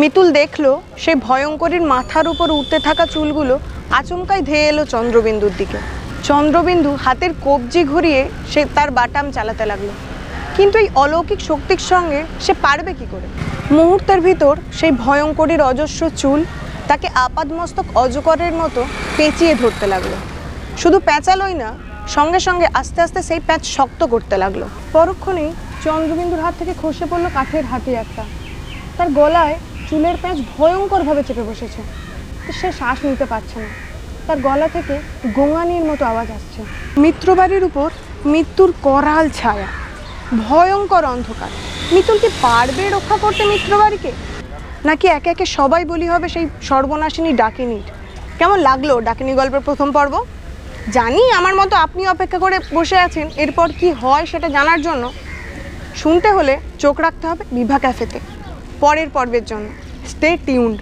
মিতুল দেখল সেই ভয়ঙ্করীর মাথার উপর উঠতে থাকা চুলগুলো আচমকাই ধেয়ে এলো চন্দ্রবিন্দুর দিকে। চন্দ্রবিন্দু হাতের কবজি ঘুরিয়ে সে তার বাটাম চালাতে লাগল। কিন্তু এই অলৌকিক শক্তির সঙ্গে সে পারবে কি করে? মুহূর্তের ভিতর সেই ভয়ঙ্করীর অজস্র চুল তাকে আপাদমস্তক অজকরের মতো পেঁচিয়ে ধরতে লাগল। শুধু প্যাঁচালোই না, সঙ্গে সঙ্গে আস্তে আস্তে সেই প্যাঁচ শক্ত করতে লাগল। পরক্ষণেই চন্দ্রবিন্দুর হাত থেকে খসে পড়ল কাঠের হাতি একটা। তার গলায় চুলের প্যাঁচ ভয়ঙ্করভাবে চেপে বসেছে। সে শ্বাস নিতে পারছে না। তার গলা থেকে গোঙানির মতো আওয়াজ আসছে। মিত্রবাড়ির উপর মৃত্যুর করাল ছায়া। ভয়ঙ্কর অন্ধকার। মিতুল কি পারবে রক্ষা করতে মিত্রবাড়িকে? নাকি একে একে সবাই বলি হবে সেই সর্বনাশিনী ডাকিনীর? কেমন লাগল ডাকিনী গল্পের প্রথম পর্ব? জানি আমার মতো আপনি অপেক্ষা করে বসে আছেন। এরপর কি হয় সেটা জানার জন্য শুনতে হলে চোখ রাখতে হবে বিভা ক্যাফেতে। পরের পর্বের জন্য। Stay tuned